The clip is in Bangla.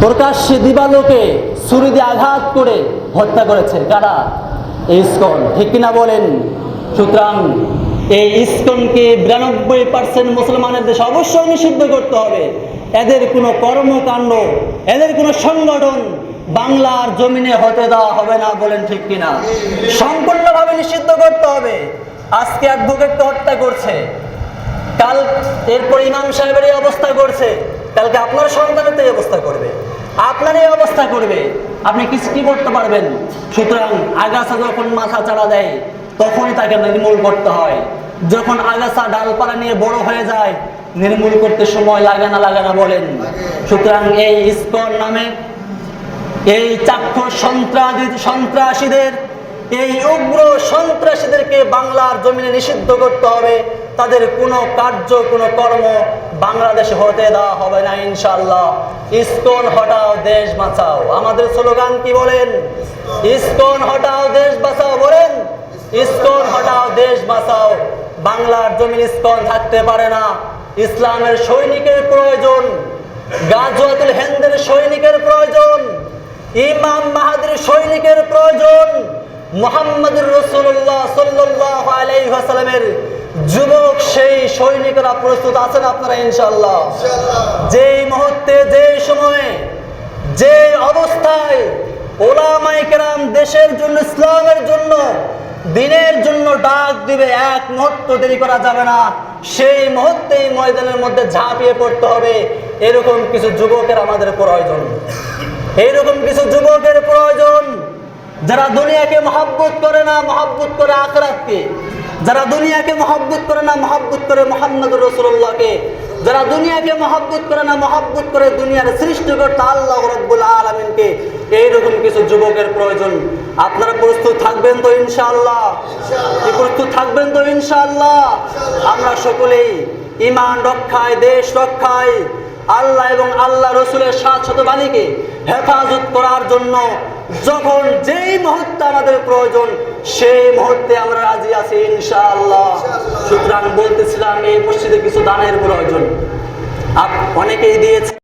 প্রকাশ্যে দিবালোকে ছুরি দিয়ে আঘাত করে হত্যা করেছে। কারা? ইস্কন। ঠিক কিনা বলেন? সুতরাং এই ইস্কনকে বিরানব্বই পার্সেন্ট মুসলমানের দেশে অবশ্যই নিষিদ্ধ করতে হবে। এদের কোনো কর্মকাণ্ড, এদের কোনো সংগঠন বাংলার জমিনে হতে দেওয়া হবে না বলেন ঠিক কিনা? সম্পূর্ণভাবে নিষিদ্ধ করতে হবে। আজকে অ্যাডভোকেটকে হত্যা করছে। কাল এরপর ইমাম সাহেবের এই অবস্থা করছে। কালকে আপনার সন্তানের তো এই অবস্থা করবে। আপনার এই অবস্থা করবে। আপনি কিছু কি করতে পারবেন? সুতরাং আগাছা যখন মাথা চাড়া দেয়, তখনই তাকে নির্মূল করতে হয়। যখন আগাছা ডালপালা নিয়ে বড় হয়ে যায়, নির্মূল করতে সময় লাগে না লাগে না বলেন। সুতরাং এই ইস্কন নামে এই চাক্ষুষ সন্ত্রাসী সন্ত্রাসীদের, এই উগ্র সন্ত্রাসীদেরকে বাংলার জমিনে নিষিদ্ধ করতে হবে। তাদের কোনো কার্য, কোনো কর্ম বাংলাদেশে হতে দেওয়া হবে না ইনশাল্লাহ ইস্কন হটাও, দেশ বাঁচাও। আমাদের স্লোগান কি বলেন? ইস্কন হটাও, দেশ বাঁচাও বলেন? ইস্কন হটাও, দেশ বাঁচাও। বাংলার জমিন ইস্কন থাকতে পারে না। ইসলামের সৈনিকের প্রয়োজন। গাজওয়াতুল হেন্দের সৈনিকের প্রয়োজন। ইমাম মাহাদির সৈনিকের প্রয়োজন। মোহাম্মদুর রসুল্লাহ সাল্লাহ আলাইসালামের যুবক সেই সৈনিকরা প্রস্তুত আছেন আপনারা ইনশাল্লাহ যেই মুহূর্তে যে সময়ে যে অবস্থায় ওলামাই কেরাম দেশের জন্য ইসলামের জন্য দিনের জন্য ডাক দিবে এক মুহূর্ত দেরি করা যাবে না। সেই মুহূর্তেই ময়দানের মধ্যে ঝাঁপিয়ে পড়তে হবে। এরকম কিছু যুবকের আমাদের প্রয়োজন। এইরকম কিছু যুবকের প্রয়োজন। যারা দুনিয়াকে মহাব্বত করে না মহাব্বত করে আখরাতকে যারা দুনিয়াকে মহাব্বত করে না মহাব্বত করে মোহাম্মদ রসুল্লাহকে যারা দুনিয়াকে মহাব্বত করে না মহাব্বত করে দুনিয়ার সৃষ্টিকর্তা আল্লাহ রব্বুল আলমিনকে এইরকম কিছু যুবকের প্রয়োজন। আপনারা প্রস্তুত থাকবেন তো ইনশাআল্লাহ? প্রস্তুত থাকবেন তো ইনশাআল্লাহ? আমরা সকলেই ইমান রক্ষায় দেশ রক্ষায় আল্লাহ এবং আল্লাহ রসুলের সাত শত বাণীকে হেফাজত করার জন্য যখন যেই মুহূর্তে আমাদের প্রয়োজন, সেই মুহূর্তে আমরা রাজি আছি, ইনশাআল্লাহ। সুতরাং বলতেছিলাম, এই মসজিদে কিছু দানের প্রয়োজন। অনেকেই দিয়েছে